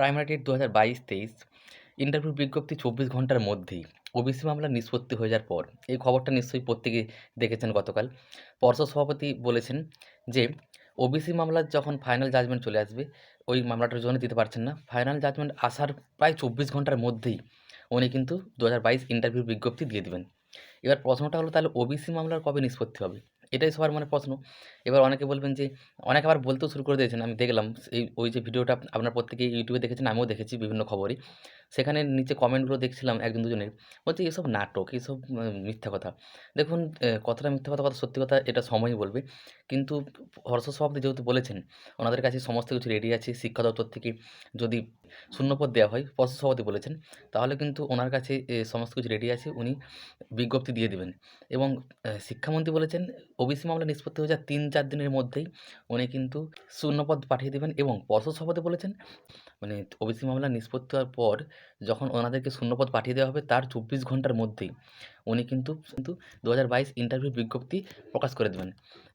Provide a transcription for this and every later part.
Primary TET দু হাজার বাইশ তেইশ, ইন্টারভিউ বিজ্ঞপ্তি চব্বিশ ঘণ্টার মধ্যেই। ওবিসি মামলা নিষ্পত্তি হয়ে যাওয়ার পর, এই খবরটা নিশ্চয়ই প্রত্যেকে দেখেছেন গতকাল। পর্ষদ সভাপতি বলেছেন যে, ওবিসি মামলার যখন ফাইনাল জাজমেন্ট চলে আসবে, ওই মামলাটার জন্য দিতে পারছেন না। ফাইনাল জাজমেন্ট আসার প্রায় চব্বিশ ঘণ্টার মধ্যেই উনি কিন্তু দু হাজার বাইশ ইন্টারভিউ বিজ্ঞপ্তি দিয়ে দেবেন। এবার প্রশ্নটা হলো তাহলে ওবিসি মামলার কবে নিষ্পত্তি হবে? এটাই সবার মনে প্রশ্ন। এবার অনেকে বলবেন যে, অনেকে আবার বলতেও শুরু করে দিয়েছেন। আমি দেখলাম, এই, ওই যে ভিডিওটা আপনার প্রত্যেকে ইউটিউবে দেখেছেন, আমিও দেখেছি বিভিন্ন খবরই। সেখানে নিচে কমেন্টগুলো দেখছিলাম একজন দুজনের। বলছে, এসব নাটক, এসব মিথ্যা কথা। দেখুন কথাটা মিথ্যা কথা কথা সত্যি কথা, এটা সময়ই বলবে। কিন্তু হর্ষ সভাপতি যেহেতু বলেছেন, ওনাদের কাছে সমস্ত কিছু রেডি আছে, শিক্ষা দপ্তর থেকে যদি শূন্যপদ দেওয়া হয় পর্ষদ সভাপতি বলেছেন, তাহলে কিন্তু ওনার কাছে সমস্ত কিছু রেডি আছে, উনি বিজ্ঞপ্তি দিয়ে দেবেন। এবং শিক্ষামন্ত্রী বলেছেন, ওবিসি মামলা নিষ্পত্তি হয়ে যাওয়ার তিন চার দিনের মধ্যেই উনি কিন্তু শূন্যপদ পাঠিয়ে দেবেন এবং পর্ষদ সভাপতি বলেছেন মানে ওবিসি মামলা নিষ্পত্তি হওয়ার পর যখন ওনাদেরকে শূন্যপদ পাঠিয়ে দেওয়া হবে, তার চব্বিশ ঘণ্টার মধ্যেই উনি কিন্তু কিন্তু দু হাজার বাইশ ইন্টারভিউ বিজ্ঞপ্তি প্রকাশ করে দেবেন।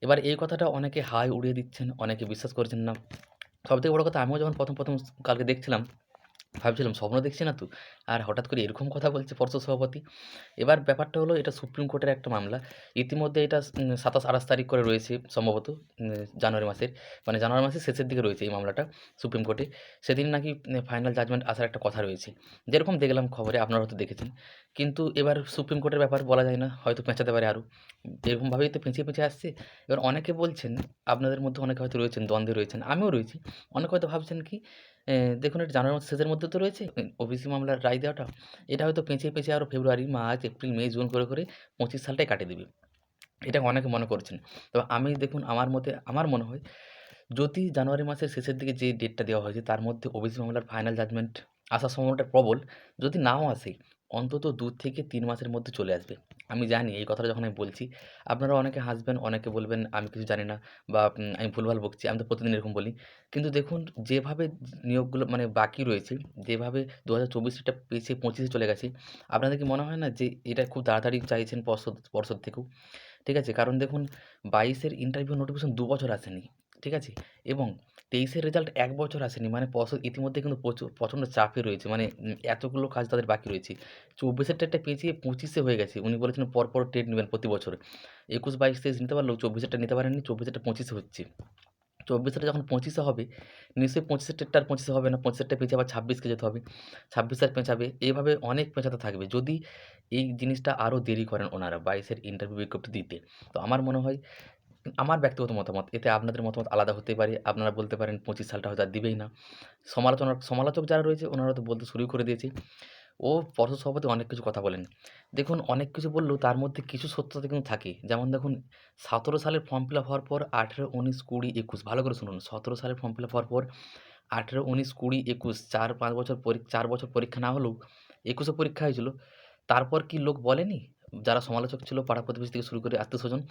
এবার এই কথাটা অনেকে হাই উড়িয়ে দিচ্ছেন, অনেকে বিশ্বাস করছেন না। সবথেকে বড় কথা, আমিও যখন প্রথম প্রথম কালকে দেখছিলাম ভাবছিলাম স্বপ্ন দেখছি না তো। আর হঠাৎ করে এরকম কথা বলছে পর্ষদ সভাপতি। এবার ব্যাপারটা হলো এটা সুপ্রিম কোর্টের একটা মামলা। ইতিমধ্যে এটা সাতাশ আঠাশ তারিখ করে রয়েছে সম্ভবত জানুয়ারি মাসের। মানে জানুয়ারি মাসের শেষের দিকে রয়েছে এই মামলাটা সুপ্রিম কোর্টে। সেদিন নাকি ফাইনাল জাজমেন্ট আসার একটা কথা রয়েছে। যেরকম দেখলাম খবরে, আপনারা হয়তো দেখেছেন। কিন্তু এবার সুপ্রিম কোর্টের ব্যাপার বলা যায় না, হয়তো পেঁচাতে পারে আরও এরকমভাবেই তো পেঁচিয়ে পেঁচিয়ে আসছে। এবার অনেকে বলছেন, আপনাদের মধ্যে অনেকে হয়তো রয়েছেন, দ্বন্দ্বে রয়েছেন, আমিও রয়েছি। অনেকে হয়তো ভাবছেন কি দেখুন এটা জানুয়ারি শেষের মধ্যে তো রয়েছে। ওবিসি মামলার রায় দেওয়াটা, এটা হয়তো পেঁচিয়ে পেঁচিয়ে আরও February March April May June করে করে পঁচিশ সালটাই কাটিয়ে দেবে। এটা অনেকে মনে করছেন। তবে আমি দেখুন, আমার মতে, আমার মনে হয়, যদি জানুয়ারি মাসের শেষের দিকে যে ডেটটা দেওয়া হয়েছে, তার মধ্যে ওবিসি মামলার ফাইনাল জাজমেন্ট আসার সম্ভাবনাটা প্রবল। যদি নাও আসে অন্তত দু থেকে তিন মাসের মধ্যে চলে আসবে। আমি জানি এই কথাটা যখন আমি বলছি, আপনারা অনেকে হাসবেন, অনেকে বলবেন, আমি কিছু জানি না বা আমি ভুলভাল বকছি, আমি তো প্রতিদিন এরকম বলি। কিন্তু দেখুন, যেভাবে নিয়োগগুলো মানে বাকি রয়েছে, যেভাবে দু হাজার চব্বিশটা পিছিয়ে পঁচিশে চলে গেছে, আপনাদের কি মনে হয় না যে এটা খুব তাড়াতাড়ি চাইছেন পর্ষদ পর্ষদ থেকেও? ঠিক আছে, কারণ দেখুন, বাইশের ইন্টারভিউ নোটিফিকেশন দু বছর আসেনি। ঠিক আছে? এবং তেইশের রেজাল্ট এক বছর আসেনি। মানে ইতিমধ্যে কিন্তু প্রচুর, প্রচণ্ড চাপে রয়েছে। মানে এতগুলো কাজ তাদের বাকি রয়েছে। চব্বিশের টেটটা পেঁচিয়ে পঁচিশে হয়ে গেছে। উনি বলেছেন পরপর টেট নেবেন প্রতি বছর। একুশ, বাইশ, তেইশ নিতে পারলেও চব্বিশেরটা নিতে পারেননি চব্বিশেরটা পঁচিশে হচ্ছে। চব্বিশেরটা যখন পঁচিশে হবে, নিশ্চয়ই পঁচিশের টেটটা আর পঁচিশে হবে না। পঁচিশেরটা পেঁচে আবার ছাব্বিশকে যেতে হবে। ছাব্বিশ আর পেঁচাবে এইভাবে অনেক পেঁচাতে থাকবে। যদি এই জিনিসটা আরও দেরি করেন ওনারা বাইশের ইন্টারভিউ বিজ্ঞপ্তি দিতে। তো আমার মনে হয় আমার ব্যক্তিগত মতামত, এতে আপনাদের মতামত আলাদা হতে পারে। আপনারা বলতে পারেন পঁচিশ সালটা হয়তো আর দিবেই না। সমালোচনা, সমালোচক যারা রয়েছে, ওনারা তো বলতে শুরু করে দিয়েছে। ও পর্ষদ সভাপতি অনেক কিছু কথা বলেন। দেখুন, অনেক কিছু বললেও তার মধ্যে কিছু সত্যতা কিন্তু থাকে। যেমন দেখুন, সতেরো সালের ফর্ম ফিল আপ হওয়ার পর আঠেরো, উনিশ, কুড়ি, একুশ, ভালো করে শুনুন। সতেরো সালের ফর্ম ফিল আপ হওয়ার পর আঠেরো, উনিশ, কুড়ি, একুশ, চার, পাঁচ বছর চার বছর পরীক্ষা না হলেও একুশে পরীক্ষা হয়েছিল। তারপর কি লোক বলেনি? যারা সমালোচক ছিল, পাড়া প্রতিবেশী থেকে শুরু করে আত্মীয় স্বজন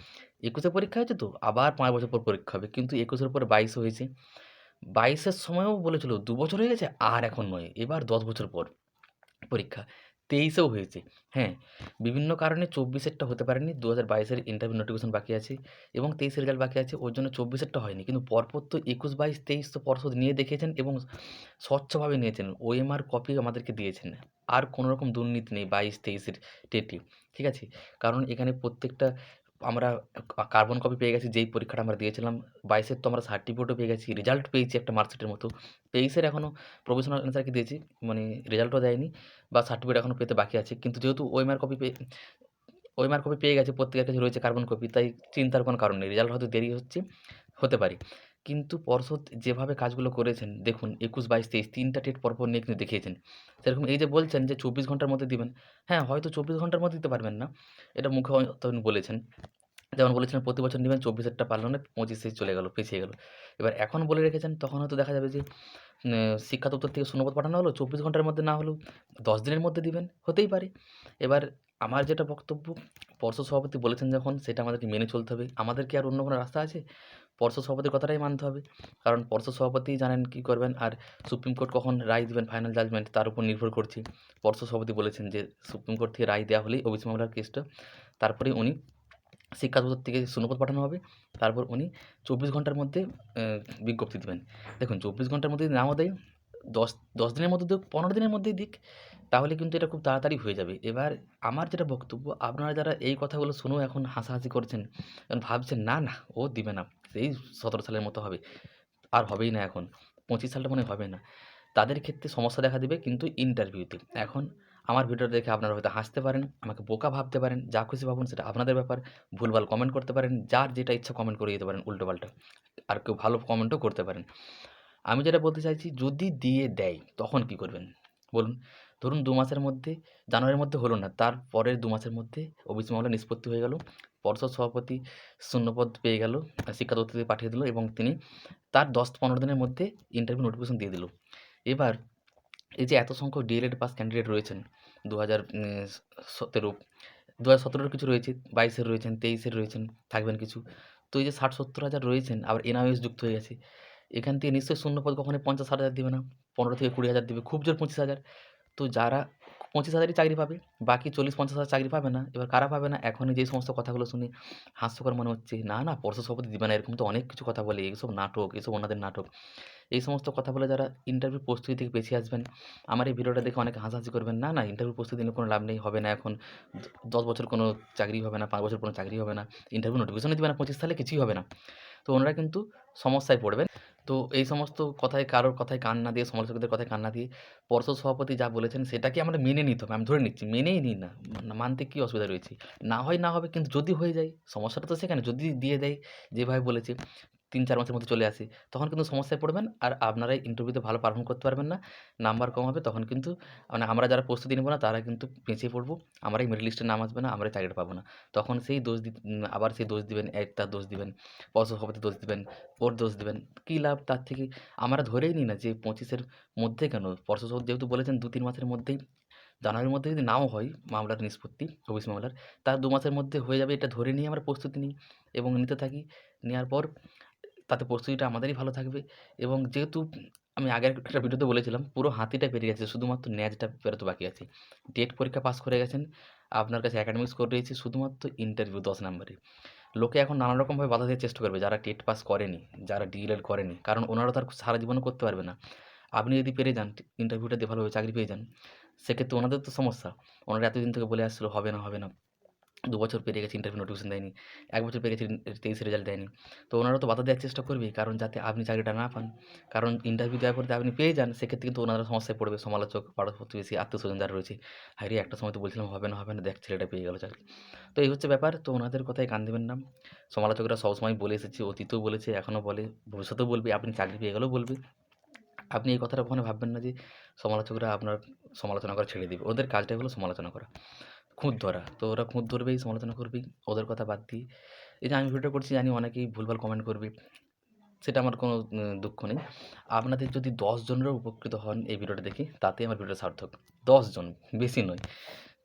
একুশে পরীক্ষা হয়েছে তো? আবার পাঁচ বছর পর পরীক্ষা হবে। কিন্তু একুশের পরে বাইশ হয়েছে। বাইশের সময়ও বলেছিল, দু বছর হয়ে গেছে, আর এখন নয়। এবার দশ বছর পর পরীক্ষা। তেইশেও হয়েছে। হ্যাঁ বিভিন্ন কারণে চব্বিশেরটা হতে পারেনি দু হাজার বাইশের ইন্টারভিউ নোটিফিকেশন বাকি আছে এবং তেইশের রেজাল্ট বাকি আছে, ওর জন্য চব্বিশেরটা হয়নি। কিন্তু পরপর তো একুশ বাইশ, তেইশ তো পর্ষদ নিয়ে দেখেছেন এবং স্বচ্ছভাবে নিয়েছেন। ওএমআর কপি আমাদেরকে দিয়েছেন। আর কোনো রকম দুর্নীতি নেই বাইশ, তেইশের টেটে ঠিক আছে? কারণ এখানে প্রত্যেকটা আমরা কার্বন কপি পেয়ে গেছি, যেই পরীক্ষাটা আমরা দিয়েছিলাম বাইশের তো আমরা সার্টিফিকেটও পেয়ে গেছি রেজাল্ট পেয়েছি একটা মার্কশিটের মতো। তেইশের এখনও প্রফেশনাল অ্যান্সারকে দিয়েছি? মানে রেজাল্টও দেয়নি, বা সার্টিফিকেট এখনও পেতে বাকি আছে। কিন্তু যেহেতু ওএমআর কপি পেয়ে, ওএমআর কপি পেয়ে গেছে, প্রত্যেকের কাছে রয়েছে কার্বন কপি তাই চিন্তার কোনো কারণ নেই। রেজাল্ট হয়তো দেরি হচ্ছে, হতে পারে। কিন্তু পর্ষদ যেভাবে কাজগুলো করেছেন, দেখুন একুশ বাইশ তেইশ তিনটা ডেট পরপর নিয়ে কিন্তু দেখিয়েছেন। সেরকম এই যে বলছেন যে চব্বিশ ঘণ্টার মধ্যে দিবেন হ্যাঁ হয়তো চব্বিশ ঘণ্টার মধ্যে দিতে পারবেন না। এটা মুখে তখন বলেছেন। যেমন বলেছিলেন, প্রতি বছর নেবেন চব্বিশেরটা পারল না পঁচিশে চলে গেল, পিছিয়ে গেল। এবার এখন বলে রেখেছেন, তখন হয়তো দেখা যাবে যে শিক্ষা দপ্তর থেকে শূন্যপদ পাঠানো হলো, চব্বিশ ঘণ্টার মধ্যে না হলেও দশ দিনের মধ্যে দিবেন, হতেই পারে। এবার আমার যেটা বক্তব্য পর্ষদ সভাপতি বলেছেন যখন, সেটা আমাদেরকে মেনে চলতে হবে। আমাদের কি আর অন্য কোনো রাস্তা আছে? পর্ষদ সভাপতির কথাটাই মানতে হবে। কারণ পর্ষদ সভাপতি জানেন কী করবেন আর সুপ্রিম কোর্ট কখন রায় দেবেন ফাইনাল জাজমেন্ট তার উপর নির্ভর করছে। পর্ষদ সভাপতি বলেছেন যে, সুপ্রিম কোর্ট থেকে রায় দেওয়া হলেই ওবিসি মামলার কেসটা। তারপরে উনি শিক্ষা দপ্তর থেকে শূন্যপদ পাঠানো হবে। তারপর উনি চব্বিশ ঘণ্টার মধ্যে বিজ্ঞপ্তি দেবেন। দেখুন, চব্বিশ ঘণ্টার মধ্যে নাও দেয় দশ দশ দিনের মধ্যে দিক, পনেরো দিনের মধ্যেই দিক। তাহলে কিন্তু এটা খুব তাড়াতাড়ি হয়ে যাবে। এবার আমার যেটা বক্তব্য, আপনারা যারা এই কথাগুলো শুনেও এখন হাসাহাসি করছেন, এখন ভাবছেন, না না, ও দিবে না সেই সতেরো সালের মতো হবে। আর হবেই না এখন, পঁচিশ সালটা মনে হবে না। তাদের ক্ষেত্রে সমস্যা দেখা দেবে কিন্তু ইন্টারভিউতে এখন আমার ভিডিওটা দেখে আপনারা হয়তো হাসতে পারেন, আমাকে বোকা ভাবতে পারেন, যা খুশি ভাবুন সেটা আপনাদের ব্যাপার, ভুলভাল কমেন্ট করতে পারেন, যার যেটা ইচ্ছা কমেন্ট করে দিতে পারেন, উল্টোপাল্টা। আর কেউ ভালো কমেন্টও করতে পারেন। আমি যেটা বলতে চাইছি, যদি দিয়ে দেয়, তখন কি করবেন? বলুন। ধরুন দু মাসের মধ্যে, জানুয়ারির মধ্যে হলো না, তার পরের দু মাসের মধ্যে ওবিসি মামলা নিষ্পত্তি হয়ে গেল। পর্ষদ সভাপতি শূন্যপদ পেয়ে গেল, শিক্ষা দপ্তর পাঠিয়ে দিল এবং তিনি তার দশ পনেরো দিনের মধ্যে ইন্টারভিউ নোটিফিকেশন দিয়ে দিল। এবার এই যে এত সংখ্যক ডিএলএড পাস ক্যান্ডিডেট রয়েছেন দু হাজার সতেরো দু হাজার সতেরোর কিছু রয়েছে, বাইশের রয়েছেন, তেইশের রয়েছেন, থাকবেন কিছু। তো এই যে ষাট, সত্তর হাজার রয়েছেন, আবার এনআইএস যুক্ত হয়ে গেছে। এখান থেকে নিশ্চয়ই শূন্যপদ কখনোই পঞ্চাশ হাজার দেবে না, পনেরো থেকে কুড়ি হাজার দেবে, খুব জোর পঁচিশ হাজার। তো যারা পঁচিশ হাজারই চাকরি পাবে, বাকি চল্লিশ পঞ্চাশ হাজার চাকরি পাবে না, এবার কারা পাবে না? এখনই যে সমস্ত কথাগুলো শুনে হাস্যকর মনে হচ্ছে, না না পর্ষদ সভাপতি দিবে না। এরকম তো অনেক কিছু কথা বলে এইসব নাটক, এসব ওনাদের নাটক। এই সমস্ত কথা বলে যারা ইন্টারভিউ প্রস্তুতি থেকে পিছিয়ে আসবেন, আমার এই ভিডিওটা দেখে অনেকে হাসাহাসি করবেন, না না ইন্টারভিউ প্রস্তুতি নিয়ে কোনো লাভ নেই, হবে না এখন। দশ বছর কোনো চাকরি হবে না, পাঁচ বছর কোনো চাকরি হবে না ইন্টারভিউ নোটিফিকেশনই দেবে না, পঁচিশ সালে কিছুই হবে না। তো ওনারা কিন্তু সমস্যায় পড়বেন। তো এই সমস্ত কথায় কারোর কথায় কান না দিয়ে, সমালোচকদের কথায় কান না দিয়ে পর্ষদ সভাপতি যা বলেছেন সেটাকে আমরা মেনে নিতে হবে। আমি ধরে নিচ্ছি, মেনেই নিই না। মানতে কী অসুবিধা রয়েছে? না হয় না হবে, কিন্তু যদি হয়ে যায়, সমস্যাটা তো সেখানে। যদি দিয়ে দেয়, যেভাবে বলেছে। তিন চার মাসের মধ্যে চলে আসে। তখন কিন্তু সমস্যায় পড়বেন আর আপনারাই ইন্টারভিউতে ভালো পারফর্ম করতে পারবেন না। নাম্বার কম হবে, তখন কিন্তু মানে আমরা যারা প্রস্তুতি নেব না, তারা কিন্তু পিছিয়ে পড়ব। আমরাই মিডল লিস্টে নাম আসবে না, আমরাই চাকরিটা পাবো না। তখন সেই দোষ আবার সেই দোষ দিবেন, একটা দোষ দিবেন সভাপতি দোষ দিবেন, ওর দোষ দিবেন, কী লাভ তার থেকে? আমরা ধরেই নিই না যে পঁচিশের মধ্যে কেন? পর্ষদ যেহেতু বলেছেন দু তিন মাসের মধ্যেই, জানুয়ারির মধ্যে যদি নাও হয় মামলার নিষ্পত্তি ওবিসি মামলার, তার দু মাসের মধ্যে হয়ে যাবে, এটা ধরে নিয়ে আমরা প্রস্তুতি নিই এবং নিতে থাকি। নেওয়ার পর তাতে প্রস্তুতিটা আমাদেরই ভালো থাকবে। এবং যেহেতু আমি আগের একটা ভিডিওতে বলেছিলাম, পুরো হাতিটা পেরিয়ে গেছে, শুধুমাত্র ন্যাজটা পেরোতে বাকি আছে। টেট পরীক্ষা পাস করে গেছেন, আপনার কাছে অ্যাকাডেমিক স্কোর রয়েছে শুধুমাত্র ইন্টারভিউ দশ নম্বরে লোকে এখন নানা রকমভাবে বাধা দেওয়ার চেষ্টা করবে, যারা টেট পাস করেনি, যারা ডিএলএড করেনি, কারণ ওনারা তার সারা জীবনে করতে পারবে না। আপনি যদি পেরে যান ইন্টারভিউটা দিয়ে ভালোভাবে চাকরি পেয়ে যান, সেক্ষেত্রে ওনাদের তো সমস্যা। ওনারা এতদিন থেকে বলে আসছিল, হবে না হবে না। দু বছর পেরিয়ে গেছে ইন্টারভিউ নোটিফিকেশন দেয়নি, এক বছর পেরিয়ে গেছে তেইশে রেজাল্ট দেয়নি। তো ওনারা তো বাধা দেওয়ার চেষ্টা করবেই, কারণ যাতে আপনি চাকরিটা না পান। কারণ ইন্টারভিউ দেওয়ার পরে আপনি পেয়ে যান, সেক্ষেত্রে কিন্তু ওনারা সমস্যায় পড়বে। সমালোচক, পাড়া প্রতিবেশী আত্মীয় স্বজন যারা রয়েছে হাইরে একটা সময় তো বলছিলাম হবে না হবে না, দেখ ছেলেটা পেয়ে গেল চাকরি। তো এই হচ্ছে ব্যাপার। তো ওনাদের কথায় কান দেবেন না। সমালোচকরা সবসময় বলে এসেছে, অতীতেও বলেছে, এখনও বলে, ভবিষ্যতেও বলবে, আপনি চাকরি পেয়ে গেলেও বলবে। আপনি এই কথাটা কখনো ভাববেন না যে, সমালোচকরা আপনার সমালোচনা করা ছেড়ে দেবে। ওদের কাজটাই হলো সমালোচনা করা। খুঁত ধরা। তো ওরা খুঁত ধরবেই সমালোচনা করবেই ওদের কথা বাদ দিয়ে এই যে আমি ভিডিও করছি জানি অনেকেই ভুলভাল কমেন্ট করবে সেটা আমার কোনো দুঃখ নেই। আপনাদের যদি দশ জনেরও উপকৃত হন এই ভিডিওটা দেখে তাতে আমার ভিডিওটা সার্থক। দশ জন বেশি নয়।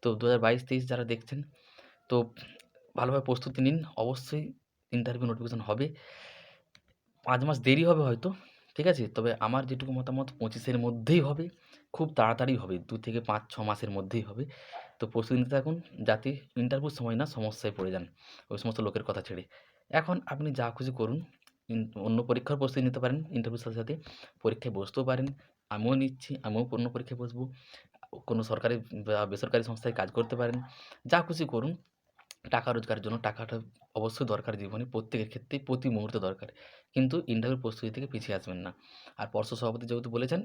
তো দু হাজার বাইশ তেইশ যারা দেখছেন তো ভালোভাবে প্রস্তুতি নিন। অবশ্যই ইন্টারভিউ নোটিফিকেশন হবে। পাঁচ মাস দেরি হবে হয়তো ঠিক আছে? তবে আমার যেটুকু মতামত পঁচিশের মধ্যেই হবে। খুব তাড়াতাড়ি হবে। দু থেকে পাঁচ ছ মাসের মধ্যেই হবে। তো প্রস্তুতি নিতে থাকুন, যাতে ইন্টারভিউর সময় না সমস্যায় পড়ে যান, ওই সমস্ত লোকের কথা ছেড়ে। এখন আপনি যা খুশি করুন অন্য পরীক্ষার প্রস্তুতি নিতে পারেন ইন্টারভিউর সাথে সাথে পরীক্ষায় বসতেও পারেন, আমিও নিচ্ছি, আমিও অন্য পরীক্ষায় বসবো, কোনো সরকারি বা বেসরকারি সংস্থায় কাজ করতে পারেন, যা খুশি করুন, টাকা রোজগারের জন্য টাকাটা অবশ্যই দরকার জীবনে, প্রত্যেকের ক্ষেত্রেই প্রতি মুহূর্তে দরকার, কিন্তু ইন্টারভিউ প্রস্তুতি থেকে পিছিয়ে আসবেন না। আর পর্ষদ সভাপতি যেহেতু বলেছেন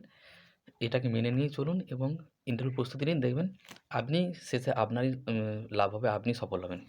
এটাকে মেনে নিয়ে চলুন এবং ইন্টারভিউ প্রস্তুতি নিন। দেখবেন আপনি শেষে আপনারই লাভ হবে, আপনি সফল হবেন।